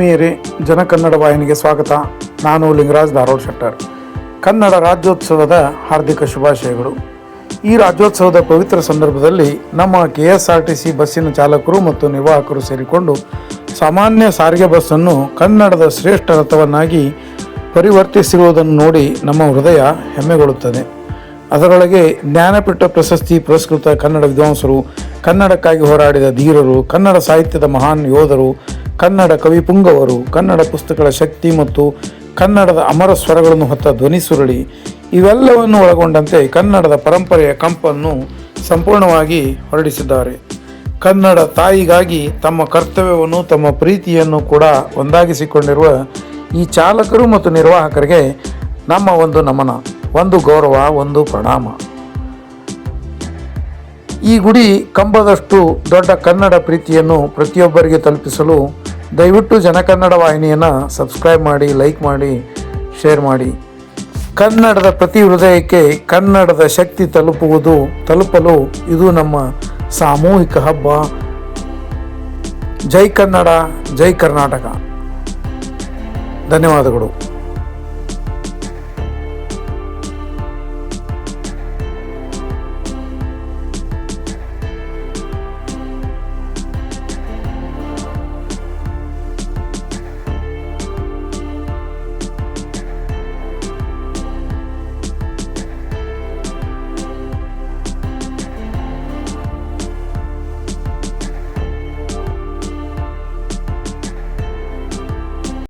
ಆತ್ಮೀಯರೇ ಜನಕನ್ನಡ ವಾಹಿನಿಗೆ ಸ್ವಾಗತ. ನಾನು ಲಿಂಗರಾಜ್ ಧಾರೋಡ್ ಶೆಟ್ಟರ್. ಕನ್ನಡ ರಾಜ್ಯೋತ್ಸವದ ಹಾರ್ದಿಕ ಶುಭಾಶಯಗಳು. ಈ ರಾಜ್ಯೋತ್ಸವದ ಪವಿತ್ರ ಸಂದರ್ಭದಲ್ಲಿ ನಮ್ಮ K S R T C ಬಸ್ಸಿನ ಚಾಲಕರು ಮತ್ತು ನಿರ್ವಾಹಕರು ಸೇರಿಕೊಂಡು ಸಾಮಾನ್ಯ ಸಾರಿಗೆ ಬಸ್ಸನ್ನು ಕನ್ನಡದ ಶ್ರೇಷ್ಠ ರಥವನ್ನಾಗಿ ಪರಿವರ್ತಿಸಿರುವುದನ್ನು ನೋಡಿ ನಮ್ಮ ಹೃದಯ ಹೆಮ್ಮೆಗೊಳ್ಳುತ್ತದೆ. ಅದರೊಳಗೆ ಜ್ಞಾನಪೀಠ ಪ್ರಶಸ್ತಿ ಪುರಸ್ಕೃತ ಕನ್ನಡ ವಿದ್ವಾಂಸರು, ಕನ್ನಡಕ್ಕಾಗಿ ಹೋರಾಡಿದ ಧೀರರು, ಕನ್ನಡ ಸಾಹಿತ್ಯದ ಮಹಾನ್ ಯೋಧರು ಕನ್ನಡ ಕವಿ ಪುಂಗವರು, ಕನ್ನಡ ಪುಸ್ತಕಗಳ ಶಕ್ತಿ ಮತ್ತು ಕನ್ನಡದ ಅಮರ ಸ್ವರಗಳನ್ನು ಹೊತ್ತ ಧ್ವನಿ ಸುರಳಿ, ಇವೆಲ್ಲವನ್ನು ಒಳಗೊಂಡಂತೆ ಕನ್ನಡದ ಪರಂಪರೆಯ ಕಂಪನ್ನು ಸಂಪೂರ್ಣವಾಗಿ ಹೊರಡಿಸಿದ್ದಾರೆ. ಕನ್ನಡ ತಾಯಿಗಾಗಿ ತಮ್ಮ ಕರ್ತವ್ಯವನ್ನು, ತಮ್ಮ ಪ್ರೀತಿಯನ್ನು ಕೂಡ ಒಂದಾಗಿಸಿಕೊಂಡಿರುವ ಈ ಚಾಲಕರು ಮತ್ತು ನಿರ್ವಾಹಕರಿಗೆ ನಮ್ಮ ಒಂದು ನಮನ, ಒಂದು ಗೌರವ, ಒಂದು ಪ್ರಣಾಮ. ಈ ಗುಡಿ ಕಂಬದಷ್ಟು ದೊಡ್ಡ ಕನ್ನಡ ಪ್ರೀತಿಯನ್ನು ಪ್ರತಿಯೊಬ್ಬರಿಗೆ ತಲುಪಿಸಲು ದಯವಿಟ್ಟು ಜನಕನ್ನಡ ವಾಹಿನಿಯನ್ನು ಸಬ್ಸ್ಕ್ರೈಬ್ ಮಾಡಿ ಲೈಕ್ ಮಾಡಿ ಶೇರ್ ಮಾಡಿ. ಕನ್ನಡದ ಪ್ರತಿ ಹೃದಯಕ್ಕೆ ಕನ್ನಡದ ಶಕ್ತಿ ತಲುಪುವುದು, ತಲುಪಲು ಇದು ನಮ್ಮ ಸಾಮೂಹಿಕ ಹಬ್ಬ. ಜೈ ಕನ್ನಡ, ಜೈ ಕರ್ನಾಟಕ. ಧನ್ಯವಾದಗಳು.